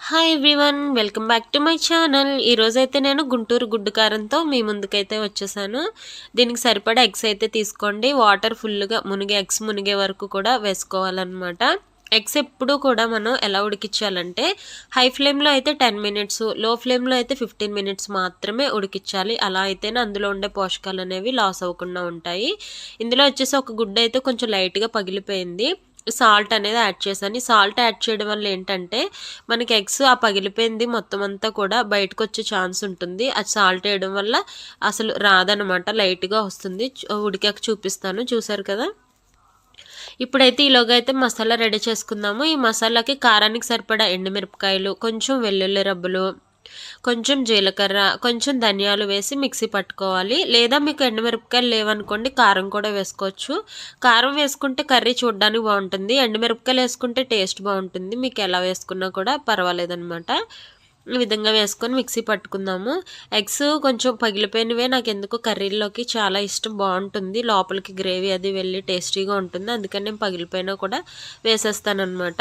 Hi everyone welcome back to my channel ఈరోజైతే నేను గుంటూరు గుడ్డు కారంతో మీ ముందుకైతే వచ్చేసాను. దీనికి సరిపడా ఎగ్స్ అయితే తీసుకోండి. వాటర్ ఫుల్గా మునిగే ఎగ్స్ మునిగే వరకు కూడా వేసుకోవాలన్నమాట. ఎగ్స్ ఎప్పుడు కూడా మనం ఎలా ఉడికించాలంటే హై ఫ్లేమ్లో అయితే టెన్ మినిట్స్లో ఫ్లేమ్లో అయితే ఫిఫ్టీన్ మినిట్స్ మాత్రమే ఉడికించాలి. అలా అయితేనే అందులో ఉండే పోషకాలు అనేవి లాస్ అవ్వకుండా ఉంటాయి. ఇందులో వచ్చేసి ఒక గుడ్డ అయితే కొంచెం లైట్గా పగిలిపోయింది. సాల్ట్ అనేది యాడ్ చేశాను. సాల్ట్ యాడ్ చేయడం వల్ల ఏంటంటే మనకి ఎగ్స్ ఆ పగిలిపోయింది మొత్తం అంతా కూడా బయటకు వచ్చే ఛాన్స్ ఉంటుంది. అది సాల్ట్ వేయడం వల్ల అసలు రాదనమాట లైట్గా వస్తుంది. ఉడికాక చూపిస్తాను. చూసారు కదా? ఇప్పుడైతే ఈలోగా అయితే మసాలా రెడీ చేసుకుందాము. ఈ మసాలాకి కారానికి సరిపడా ఎండుమిరపకాయలు కొంచెం వెల్లుల్లి రబ్బలు కొంచెం జీలకర్ర కొంచెం ధనియాలు వేసి మిక్సీ పట్టుకోవాలి. లేదా మీకు ఎండుమిరపకాయలు లేవనుకోండి కారం కూడా వేసుకోవచ్చు. కారం వేసుకుంటే కర్రీ చూడడానికి బాగుంటుంది. ఎండుమిరపకాయలు వేసుకుంటే టేస్ట్ బాగుంటుంది. మీకు ఎలా వేసుకున్నా కూడా పర్వాలేదనమాట ఈ విధంగా వేసుకొని మిక్సీ పట్టుకుందాము. ఎగ్స్ కొంచెం పగిలిపోయినవే. నాకు ఎందుకు కర్రీల్లోకి చాలా ఇష్టం బాగుంటుంది. లోపలికి గ్రేవీ అది వెళ్ళి టేస్టీగా ఉంటుంది. అందుకని నేను పగిలిపోయినా కూడా వేసేస్తానమాట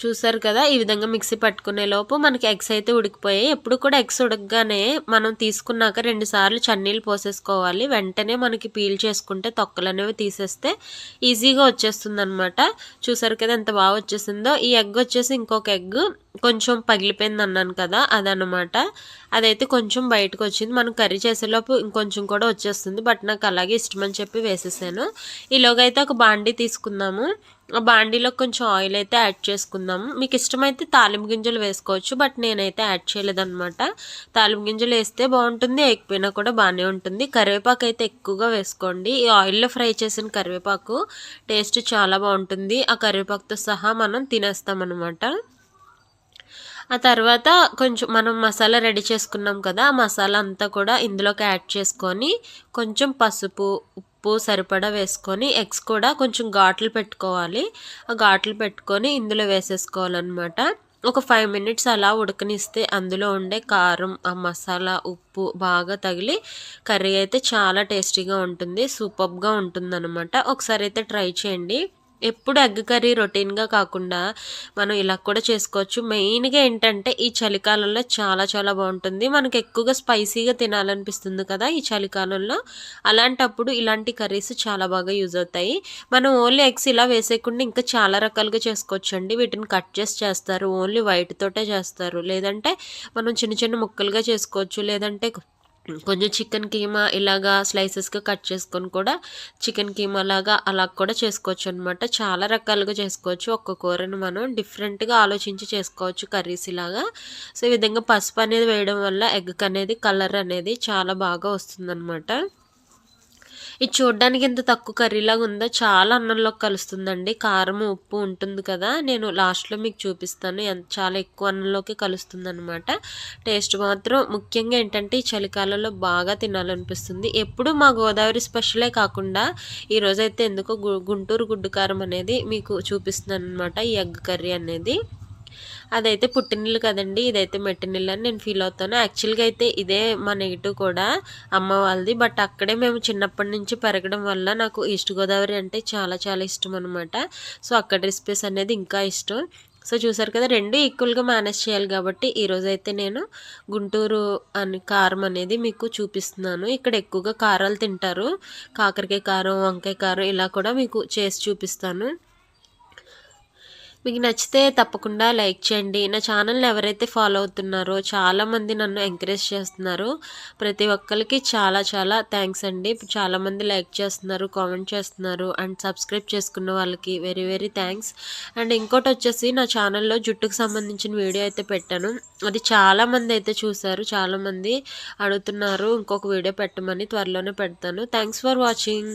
చూసారు కదా? ఈ విధంగా మిక్సీ పట్టుకునే లోపు మనకి ఎగ్స్ అయితే ఉడికిపోయాయి. ఎప్పుడు కూడా ఎగ్స్ ఉడకగానే మనం తీసుకున్నాక రెండు సార్లు చన్నీళ్ళు పోసేసుకోవాలి. వెంటనే మనకి పీల్ చేసుకుంటే తొక్కలు అనేవి తీసేస్తే ఈజీగా వచ్చేస్తుంది అనమాట చూసారు కదా ఎంత బాగా వచ్చేసిందో? ఈ ఎగ్ వచ్చేసి ఇంకొక ఎగ్ కొంచెం పగిలిపోయింది అన్నాను కదా అదనమాట అదైతే కొంచెం బయటకు వచ్చింది మనం కర్రీ చేసేలోపు ఇంకొంచెం కూడా వచ్చేస్తుంది. బట్ నాకు అలాగే ఇష్టమని చెప్పి వేసేసాను. ఈలోగైతే ఒక బాండీ తీసుకుందాము. ఆ బాండీలో కొంచెం ఆయిల్ అయితే యాడ్ చేసుకుందాము. మీకు ఇష్టమైతే తాలింపు గింజలు వేసుకోవచ్చు. బట్ నేనైతే యాడ్ చేయలేదన్నమాట. తాలింపు గింజలు వేస్తే బాగుంటుంది. ఎక్కిపోయినా కూడా బాగానే ఉంటుంది. కరివేపాకు అయితే ఎక్కువగా వేసుకోండి. ఈ ఆయిల్లో ఫ్రై చేసిన కరివేపాకు టేస్ట్ చాలా బాగుంటుంది. ఆ కరివేపాకుతో సహా మనం తినేస్తామన్నమాట. ఆ తర్వాత కొంచెం మనం మసాలా రెడీ చేసుకున్నాం కదా ఆ మసాలా అంతా కూడా ఇందులోకి యాడ్ చేసుకొని కొంచెం పసుపు ఉప్పు సరిపడా వేసుకొని ఎగ్స్ కూడా కొంచెం ఘాట్లు పెట్టుకోవాలి. ఆ ఘాట్లు పెట్టుకొని ఇందులో వేసేసుకోవాలన్నమాట. ఒక ఫైవ్ మినిట్స్ అలా ఉడకనిస్తే అందులో ఉండే కారం ఆ మసాలా ఉప్పు బాగా తగిలి కర్రీ అయితే చాలా టేస్టీగా ఉంటుంది సూపర్గా అనమాట ఒకసారి అయితే ట్రై చేయండి. ఎప్పుడు ఎగ్ కర్రీ రొటీన్గా కాకుండా మనం ఇలా కూడా చేసుకోవచ్చు. మెయిన్గా ఏంటంటే ఈ చలికాలంలో చాలా చాలా బాగుంటుంది. మనకు ఎక్కువగా స్పైసీగా తినాలనిపిస్తుంది కదా ఈ చలికాలంలో. అలాంటప్పుడు ఇలాంటి కర్రీస్ చాలా బాగా యూజ్ అవుతాయి. మనం ఓన్లీ ఎగ్స్ ఇలా వేసేయకుండా ఇంకా చాలా రకాలుగా చేసుకోవచ్చు అండి వీటిని కట్ చేసి చేస్తారు. ఓన్లీ వైట్ తోటే చేస్తారు. లేదంటే మనం చిన్న చిన్న ముక్కలుగా చేసుకోవచ్చు. లేదంటే కొంచెం చికెన్ కీమా ఇలాగా స్లైసెస్గా కట్ చేసుకొని కూడా చికెన్ కీమా లాగా అలా కూడా చేసుకోవచ్చు అనమాట చాలా రకాలుగా చేసుకోవచ్చు. ఒక్క కూరను మనం డిఫరెంట్గా ఆలోచించి చేసుకోవచ్చు కర్రీస్ ఇలాగా. సో ఈ విధంగా పసుపు అనేది వేయడం వల్ల ఎగ్ అనేది కలర్ అనేది చాలా బాగా వస్తుందన్నమాట. ఇది చూడడానికి ఎంత తక్కువ కర్రీలాగా ఉందో చాలా అన్నంలోకి కలుస్తుందండి. కారం ఉప్పు ఉంటుంది కదా. నేను లాస్ట్లో మీకు చూపిస్తాను. ఎంత చాలా ఎక్కువ అన్నంలోకి కలుస్తుంది అనమాట టేస్ట్ మాత్రం ముఖ్యంగా ఏంటంటే ఈ చలికాలంలో బాగా తినాలనిపిస్తుంది. ఎప్పుడు మా గోదావరి స్పెషలే కాకుండా ఈరోజైతే ఎందుకో గుంటూరు గుడ్డు కారం అనేది మీకు చూపిస్తున్నాను అనమాట ఈ ఎగ్ కర్రీ అనేది. అదైతే పుట్టినిల్లు కదండి ఇదైతే మెట్టినిల్లు అని నేను ఫీల్ అవుతాను. యాక్చువల్గా అయితే ఇదే మా నెగిటివ్ కూడా అమ్మ వాళ్ళది. బట్ అక్కడే మేము చిన్నప్పటి నుంచి పెరగడం వల్ల నాకు ఈస్ట్ గోదావరి అంటే చాలా చాలా ఇష్టం అనమాట సో అక్కడ రెసిపీస్ అనేది ఇంకా ఇష్టం. సో చూసారు కదా రెండు ఈక్వల్గా మేనేజ్ చేయాలి కాబట్టి ఈరోజు అయితే నేను గుంటూరు అని కారం అనేది మీకు చూపిస్తున్నాను. ఇక్కడ ఎక్కువగా కారాలు తింటారు. కాకరకాయ కారం వంకాయ కారం ఇలా కూడా మీకు చేసి చూపిస్తాను. మీకు నచ్చితే తప్పకుండా లైక్ చేయండి. నా ఛానల్ని ఎవరైతే ఫాలో అవుతున్నారో చాలామంది నన్ను ఎంకరేజ్ చేస్తున్నారు. ప్రతి ఒక్కరికి చాలా చాలా థ్యాంక్స్ అండి. చాలామంది లైక్ చేస్తున్నారు కామెంట్ చేస్తున్నారు అండ్ సబ్స్క్రైబ్ చేసుకున్న వాళ్ళకి వెరీ వెరీ థ్యాంక్స్. అండ్ ఇంకోటి వచ్చేసి నా ఛానల్లో జుట్టుకు సంబంధించిన వీడియో అయితే పెట్టాను. అది చాలామంది అయితే చూశారు. చాలామంది అడుగుతున్నారు ఇంకొక వీడియో పెట్టమని త్వరలోనే పెడతాను. Thanks for watching.